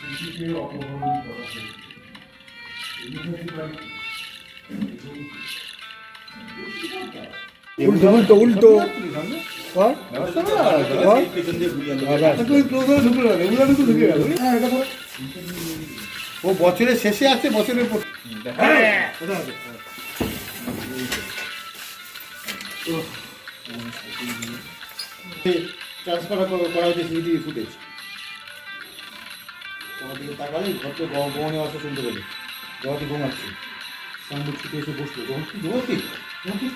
কৃষিকে অপহরণ করা হয়েছে উল্টো উল্টো। কর ও বছরের শেষে আসছে বছরের পর ট্রান্সফার করা হয়েছে ফুটেজ তোমার দিকে তাকালে ঘরটা গমনে অর্থ শুনতে পেলে। জগতি ঘুমাচ্ছে। সামনে ছুটে এসে বসল। জগতি জগতি জগতি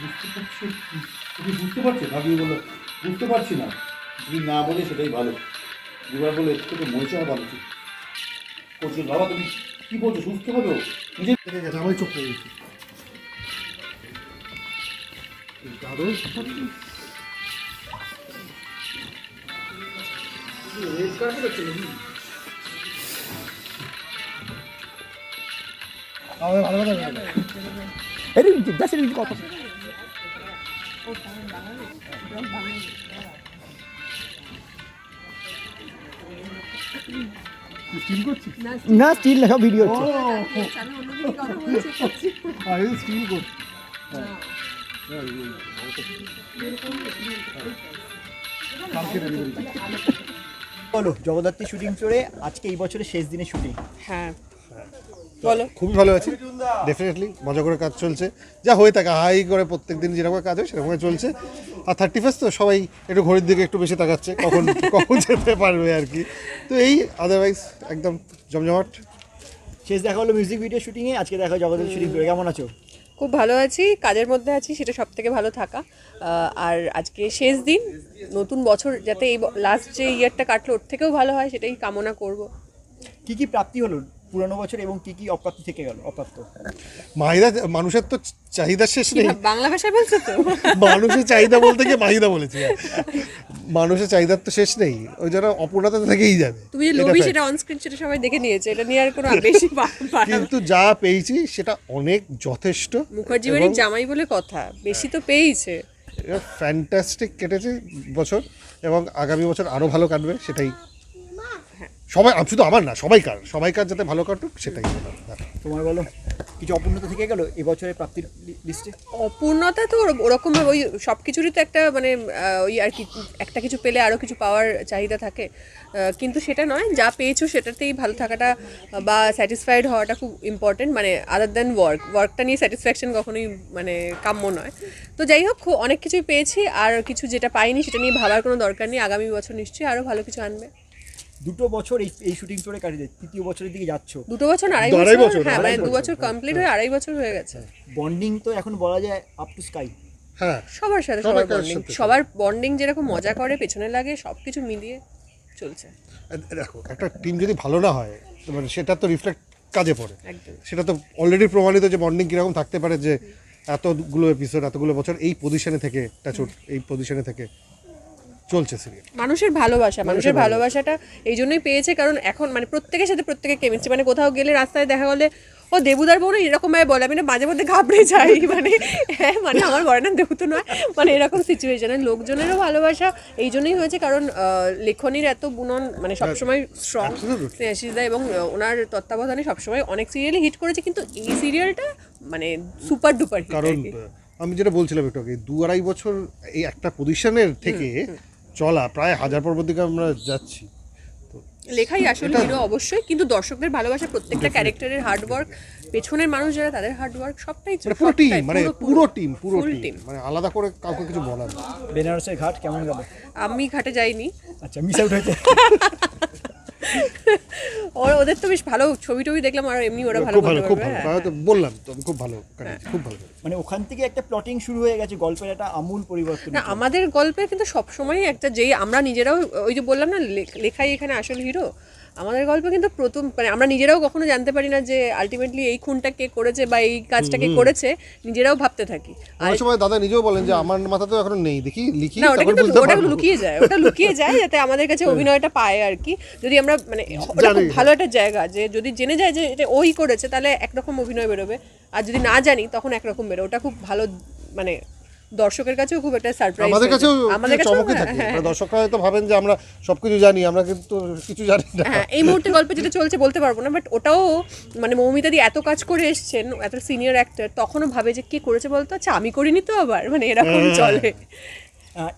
বুঝতে পারছে? কি বুঝতে পারছে? ভাবিয়ে বলল বুঝতে পারছি না। যদি না বলে সেটাই ভালো। দুবার বলে একটু তো মরে যাওয়া ভালো ছিল করছিল বাবা তুমি কি বলছো? সুস্থ হবে ও? নিজে থেকে গেছে আমার চোখ পড়ে গেছে। দারুণ স্টিল করছিস না স্টিল লেখা ভিডিও স্টিল কালকে ডেলিভারি বলো জগদ্ধাত্রী শুটিং ফ্লোরে আজকে এই বছরের শেষ দিনের শুটিং হ্যাঁ। বলো। খুবই ভালো আছি। ডেফিনেটলি মজা করে কাজ চলছে। যা হয়ে থাকে হাই করে প্রত্যেক দিন যেরকম কাজ হয় সেরকম চলছে। আর থার্টি ফার্স্ট তো সবাই একটু ঘড়ির দিকে একটু বেশি তাকাচ্ছে কখন কখন যেতে পারবে আর কি। তো এই আদারওয়াইজ একদম জমজমাট। শেষ দেখা হলো মিউজিক ভিডিও শুটিংয়ে আজকে দেখা হলো জগদ্ধাত্রী শুটিং কেমন আছো? খুব ভালো আছি, কাজের মধ্যে আছি, সেটা সব থেকে ভালো থাকা। আর আজকে শেষ দিন, নতুন বছর যাতে এই লাস্ট যে ইয়ারটা কাটলো, ওর থেকেও ভালো হয়, সেটাই কামনা করব। কি কি প্রাপ্তি হলো? পুরানো বছর এবং কি কি অপ্রাপ্তি থেকে গেল অপ্রাপ্ত? মাহিদা মানুষের তো চাহিদা শেষ নেই। বাংলা ভাষায় বলছো তো। মানুষের চাহিদা বলতে গিয়ে মাহিদা বলেছি। মানুষের চাহিদার তো শেষ নেই ওই জন্য অপূর্ণতা থেকেই যাবে। তুমি যে fact। সেটা অনস্ক্রিন সেটা সবাই দেখে নিয়েছে এটা নিয়ে আর কোনো বেশি কিন্তু যা পেয়েছি সেটা অনেক যথেষ্ট মুখার্জি বাড়ির জামাই বলে কথা বেশি তো পেয়েছে ফ্যান্টাস্টিক কেটেছে বছর এবং আগামী বছর আরও ভালো কাটবে সেটাই সবাই আম- শুধু আমার না সবাইকার সবাইকার যাতে ভালো কাটুক সেটাই। তোমার বলো কিছু অপূর্ণতা থেকে গেল এই বছরের প্রাপ্তির লিস্টে? অপূর্ণতা তো ওর- ওরকম ভাবে ওই সব কিছুরই তো একটা মানে ওই আর কি একটা কিছু পেলে আরও কিছু পাওয়ার চাহিদা থাকে। কিন্তু সেটা নয় যা পেয়েছ সেটাতেই ভালো থাকাটা বা স্যাটিসফাইড হওয়াটা খুব ইম্পর্টেন্ট মানে আদার দ্যান ওয়ার্ক ওয়ার্কটা নিয়ে স্যাটিসফ্যাকশন কখনোই মানে কাম্য নয়। তো যাই হোক খুব অনেক কিছুই পেয়েছি আর কিছু যেটা পাইনি সেটা নিয়ে ভাবার কোনো দরকার নেই। আগামী বছর নিশ্চয়ই আরও ভালো কিছু আনবে। দুটো বছর এই এই শুটিং ফ্লোরে কাটিয়ে তৃতীয় বছরের দিকে যাচ্ছ। দুটো বছর আড়াই আড়াই বছর? বছর, হ্যাঁ মানে দু বছর। কমপ্লিট হয়ে আড়াই বছর হয়ে গেছে। বন্ডিং তো এখন বলা যায় আপ টু স্কাই হ্যাঁ সবার সাথে সবার সবার বন্ডিং সাথে। সবার বন্ডিং যেরকম মজা করে পেছনে লাগে সব কিছু মিলিয়ে চলছে। আর দেখো একটা টিম যদি ভালো না হয় তো মানে সেটা তো রিফ্লেক্ট কাজে পড়ে। একদম। সেটা তো অলরেডি প্রমাণিত যে বন্ডিং কীরকম থাকতে পারে যে এতগুলো এপিসোড এতগুলো বছর এই পজিশনে থেকে টাচুট এই পজিশনে থেকে চলছে সিরিয়াল মানুষের ভালোবাসা মানুষের ভালোবাসাটা এই জন্যই পেয়েছে কারণ এখন মানে প্রত্যেকের সাথে প্রত্যেকের কেমিস্ট্রি মানে কোথাও গেলে রাস্তায় দেখা গেলে ও দেবুদার বউ না এরকম ভাবে বলে আমি না মাঝে মধ্যে ঘাবড়ে যাই মানে হ্যাঁ মানে আমার ঘরে না দেবু তো নয় মানে এরকম সিচুয়েশনে লোকজনেরও ভালোবাসা এই জন্যই হয়েছে কারণ লেখনির এত বুনন মানে সবসময় স্ট্রং Absolutely. স্নেহাশিসদা এবং ওনার তত্ত্বাবধানে সবসময় অনেক সিরিয়ালই হিট করেছে কিন্তু এই সিরিয়ালটা মানে সুপার ডুপার হিট কারণ আমি যেটা বলছিলাম একটু আগে দু আড়াই বছর এই একটা পজিশনের থেকে চলা প্রায় হাজার পর্ব দিকে আমরা যাচ্ছি। লেখাই আসলে হিরো অবশ্যই কিন্তু দর্শকদের ভালোবাসা প্রত্যেকটা ক্যারেক্টারের হার্ডওয়ার্ক পেছনের মানুষ যারা তাদের হার্ডওয়ার্ক সবটাই মানে পুরো টিম মানে পুরো টিম পুরো টিম মানে আলাদা করে কাউকে কিছু বলার নেই। বেনারসের ঘাট কেমন গেল? আমি ঘাটে যাইনি। আচ্ছা মিস আউট হয়েছে। ওরা ওদের তো বেশ ভালো ছবি টবি দেখলাম আর এমনি ওরা ভালো খুব ভালো খুব ভালো। হ্যাঁ। তো বললাম তো খুব ভালো খুব ভালো মানে ওখান থেকে একটা প্লটিং শুরু হয়ে গেছে গল্পের একটা আমূল পরিবর্তন না আমাদের গল্পে কিন্তু সবসময় একটা যেই আমরা নিজেরাও ওই যে বললাম না লেখাই এখানে আসল হিরো আমাদের গল্পে কিন্তু প্রথম মানে আমরা নিজেরাও কখনো জানতে পারি না যে আলটিমেটলি এই খুনটা কে করেছে বা এই কাজটা কে করেছে নিজেরাও ভাবতে থাকি। আর সময় দাদা নিজেও বলেন যে আমার মাথা তো এখন নেই দেখি লিখি না ওটা কিন্তু ওটা লুকিয়ে যায় ওটা লুকিয়ে যায় যাতে আমাদের কাছে অভিনয়টা পায় আর কি। যদি আমরা মানে ওটা খুব ভালো একটা জায়গা যে যদি জেনে যায় যে এটা ওই করেছে তাহলে একরকম অভিনয় বেরোবে। আর যদি না জানি তখন একরকম বেরো ওটা খুব ভালো মানে দর্শকের কাছেও খুব একটা সারপ্রাইজ আমাদের কাছেও আমাদের চমকে হ্যাঁ, থাকে। হ্যাঁ, মানে দর্শকরা হয়তো ভাবেন যে আমরা সবকিছু জানি আমরা কিন্তু কিছু জানি না। হ্যাঁ এই মুহূর্তে গল্পে যেটা চলছে বলতে পারব না বাট ওটাও মানে মৌমিতা দি এত কাজ করে এসছেন এত সিনিয়র অ্যাক্টর তখনও ভাবে যে কে করেছে বলতো? আচ্ছা আমি করিনি তো আবার মানে এরকম হ্যাঁ। চলে।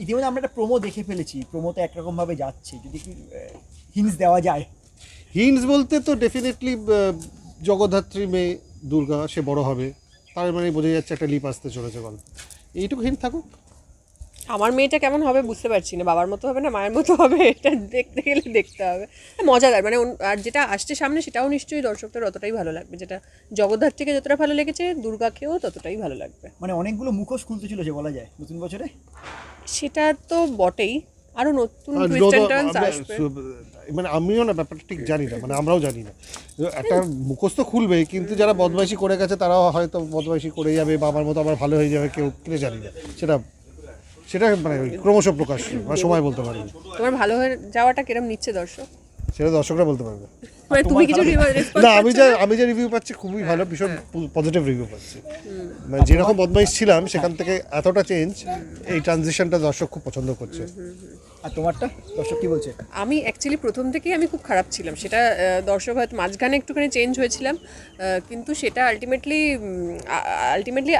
ইতিমধ্যে আমরা একটা প্রোমো দেখে ফেলেছি প্রোমোতে একরকমভাবে যাচ্ছে যদি কি হিন্স দেওয়া যায়। হিন্টস বলতে তো ডেফিনেটলি জগদ্ধাত্রী মেয়ে দুর্গা সে বড় হবে তার মানে বোঝা যাচ্ছে একটা লিপ আসতে চলেছে গল্প। এইটুকু হিন্ট থাকুক? আমার মেয়েটা কেমন হবে বুঝতে পারছি না। বাবার মতো হবে না মায়ের মতো হবে এটা দেখতে গেলে দেখতে হবে। মজাদার মানে আর যেটা আসছে সামনে সেটাও নিশ্চয়ই দর্শকদের অতটাই ভালো লাগবে। যেটা জগদ্ধার থেকে যতটা ভালো লেগেছে দুর্গাকেও ততটাই ভালো লাগবে। মানে অনেকগুলো মুখোশ খুলতে যে বলা যায় নতুন বছরে? সেটা তো বটেই। আরও নতুন মানে আমিও না ব্যাপারটা ঠিক জানি না মানে আমরাও জানি না। একটা মুখস্থ খুলবে কিন্তু যারা বদমাইশি করে গেছে তারাও হয়তো বদমাইশি করে যাবে বা আমার মতো আবার ভালো হয়ে যাবে কেউ কিনে জানি না। সেটা সেটা মানে ওই ক্রমশ প্রকাশ বা সময় বলতে পারবে তোমার ভালো হয়ে যাওয়াটা কিরম নিচ্ছে দর্শক? সেটা দর্শকরা বলতে পারবে। মানে তুমি কিছু না আমি যা আমি যে রিভিউ পাচ্ছি খুবই ভালো ভীষণ পজিটিভ রিভিউ পাচ্ছি। মানে যেরকম বদমাইশ ছিলাম সেখান থেকে এতটা চেঞ্জ এই ট্রানজিশনটা দর্শক খুব পছন্দ করছে। আর তোমারটা? দর্শক কি বলছে? আমি অ্যাকচুয়ালি প্রথম থেকেই আমি খুব খারাপ ছিলাম। সেটা দর্শক হয়তো মাঝখানে একটুখানি চেঞ্জ হয়েছিলাম কিন্তু সেটা আলটিমেটলি আলটিমেটলি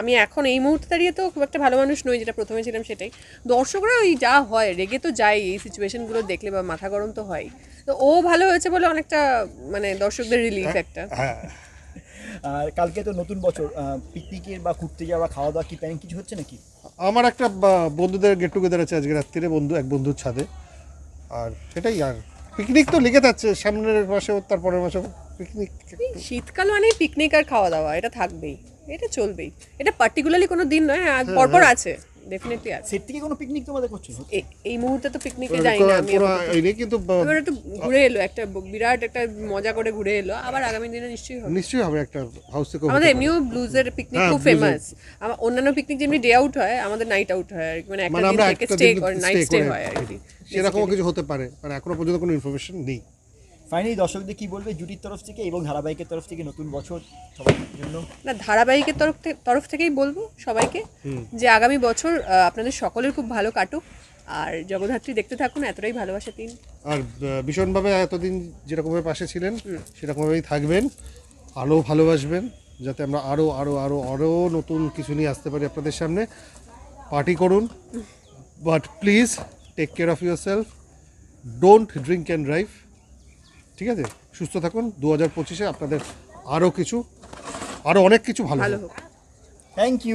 আমি এখন এই মুহূর্তে দাঁড়িয়ে তো খুব একটা ভালো মানুষ নই যেটা প্রথমে ছিলাম সেটাই। দর্শকরা ওই যা হয় রেগে তো যায় এই সিচুয়েশনগুলো দেখলে বা মাথা গরম তো হয়। তো ও ভালো হয়েছে বলে অনেকটা মানে দর্শকদের রিলিফ একটা। হ্যাঁ। আর কালকে তো নতুন বছর পিকনিকের বা ঘুরতে যাওয়া খাওয়া দাওয়া কি প্ল্যানিং কিছু হচ্ছে নাকি? আমার একটা বন্ধুদের গেট টুগেদার আছে আজকে রাত্রিরে বন্ধু এক বন্ধুর ছাদে। আর সেটাই আর পিকনিক তো লেগে থাকছে সামনের মাসেও তারপরের মাসে পিকনিক শীতকাল মানে পিকনিক আর খাওয়া দাওয়া এটা থাকবেই এটা চলবেই। এটা পার্টিকুলারলি কোনো দিন নয় হ্যাঁ, পরপর আছে। ডেফিনেটলি আছে। সেট থেকে কোনো পিকনিক তোমাদের করছ? এই মুহূর্তে তো পিকনিকে যাই না আমি এই কিন্তু এবার একটু ঘুরে এলো একটা বিরাট একটা মজা করে ঘুরে এলো। আবার আগামী দিনে নিশ্চয়ই হবে। নিশ্চয়ই হবে একটা হাউস থেকে আমাদের এমনিও ব্লুজের পিকনিক হ্যাঁ, খুব ফেমাস অন্যান্য পিকনিক যেমনি ডে আউট হয় আমাদের নাইট আউট হয় আর কি। মানে একটা মানে দিন থেকে স্টে করে নাইট স্টে হয় আর কি। সেরকমও কিছু হতে পারে মানে এখনও পর্যন্ত কোনো ইনফরমেশন নেই। ফাইনালি দর্শকদের কি বলবে জুটির তরফ থেকে এবং ধারাবাহিকের তরফ থেকে নতুন বছর সবার জন্য? না ধারাবাহিকের তরফ থেকে তরফ থেকেই বলব সবাইকে যে আগামী বছর আপনাদের সকলের খুব ভালো কাটুক। আর জগদ্ধাত্রী দেখতে থাকুন এতটাই ভালোবাসা দিন। আর ভীষণভাবে এতদিন যেরকমভাবে পাশে ছিলেন সেরকমভাবেই থাকবেন। আরও ভালোবাসবেন যাতে আমরা আরও আরও আরও আরও নতুন কিছু নিয়ে আসতে পারি আপনাদের সামনে। পার্টি করুন but please take care of yourself don't drink and drive ঠিক আছে? সুস্থ থাকুন। দু হাজার পঁচিশে আপনাদের আরও কিছু আরও অনেক কিছু ভালো থ্যাংক ইউ